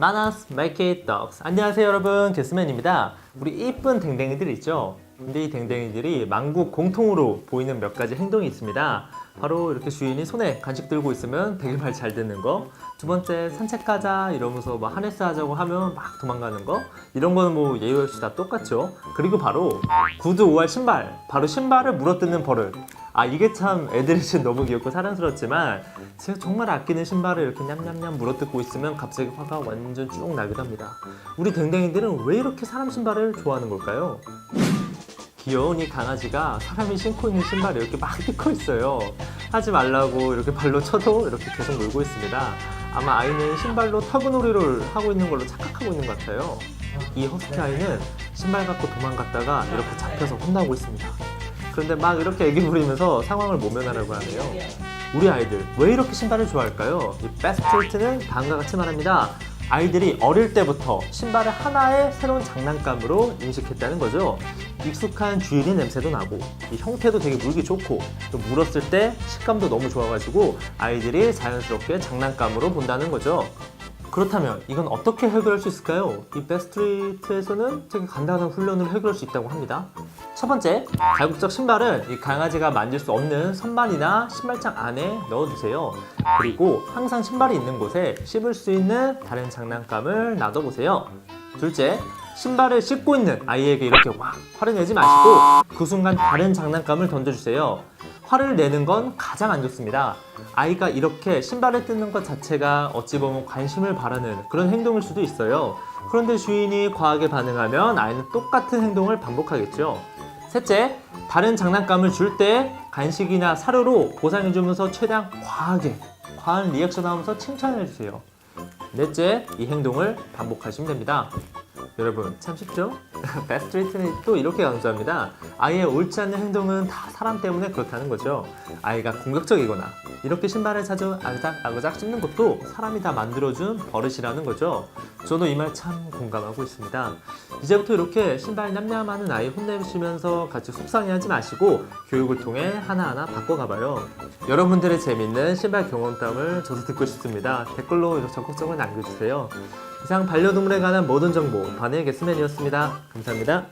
마나스 it dogs. 안녕하세요 여러분. 게스맨입니다. 우리 이쁜 댕댕이들 있죠 이 댕댕이들이 만국 공통으로 보이는 몇 가지 행동이 있습니다 바로 이렇게 주인이 손에 간식 들고 있으면 되게 말 잘 듣는 거 두 번째 산책 가자 이러면서 막 하네스 하자고 하면 막 도망가는 거 이런 거는 뭐 예의 없이 다 똑같죠 그리고 바로 구두 5할 신발 바로 신발을 물어뜯는 버릇 아 이게 참 애들이 지금 너무 귀엽고 사랑스럽지만 제가 정말 아끼는 신발을 이렇게 냠냠냠 물어뜯고 있으면 갑자기 화가 완전 쭉 나기도 합니다. 우리 댕댕이들은 왜 이렇게 사람 신발을 좋아하는 걸까요? 귀여운 이 강아지가 사람이 신고 있는 신발을 이렇게 막 뜯고 있어요. 하지 말라고 이렇게 발로 쳐도 이렇게 계속 놀고 있습니다. 아마 아이는 신발로 터그놀이를 하고 있는 걸로 착각하고 있는 것 같아요. 이 허스키 아이는 신발 갖고 도망갔다가 이렇게 잡혀서 혼나고 있습니다. 그런데 막 이렇게 애기 부리면서 상황을 모면하려고 하네요. 우리 아이들 왜 이렇게 신발을 좋아할까요? 이 베스트리트는 다음과 같이 말합니다. 아이들이 어릴 때부터 신발을 하나의 새로운 장난감으로 인식했다는 거죠. 익숙한 주인의 냄새도 나고 이 형태도 되게 물기 좋고 또 물었을 때 식감도 너무 좋아가지고 아이들이 자연스럽게 장난감으로 본다는 거죠. 그렇다면 이건 어떻게 해결할 수 있을까요? 이 베스트리트에서는 되게 간단한 훈련으로 해결할 수 있다고 합니다. 첫 번째, 가급적 신발은 이 강아지가 만질 수 없는 선반이나 신발장 안에 넣어두세요. 그리고 항상 신발이 있는 곳에 씹을 수 있는 다른 장난감을 놔둬보세요. 둘째, 신발을 씹고 있는 아이에게 이렇게 와 화를 내지 마시고 그 순간 다른 장난감을 던져주세요. 화를 내는 건 가장 안 좋습니다. 아이가 이렇게 신발을 뜯는 것 자체가 어찌 보면 관심을 바라는 그런 행동일 수도 있어요. 그런데 주인이 과하게 반응하면 아이는 똑같은 행동을 반복하겠죠. 셋째, 다른 장난감을 줄 때 간식이나 사료로 보상해주면서 최대한 과하게, 과한 리액션 하면서 칭찬해주세요. 넷째, 이 행동을 반복하시면 됩니다. 여러분, 참 쉽죠? 베스트리트는 또 이렇게 강조합니다. 아이의 옳지 않는 행동은 다 사람 때문에 그렇다는 거죠. 아이가 공격적이거나 이렇게 신발을 자주 아그작 아그작 씹는 것도 사람이 다 만들어준 버릇이라는 거죠. 저도 이 말 참 공감하고 있습니다. 이제부터 이렇게 신발 냠냠하는 아이 혼내시면서 같이 속상해하지 마시고 교육을 통해 하나하나 바꿔가봐요. 여러분들의 재밌는 신발 경험담을 저도 듣고 싶습니다. 댓글로 적극적으로 남겨주세요. 이상 반려동물에 관한 모든 정보 반의 게스맨이었습니다. 감사합니다.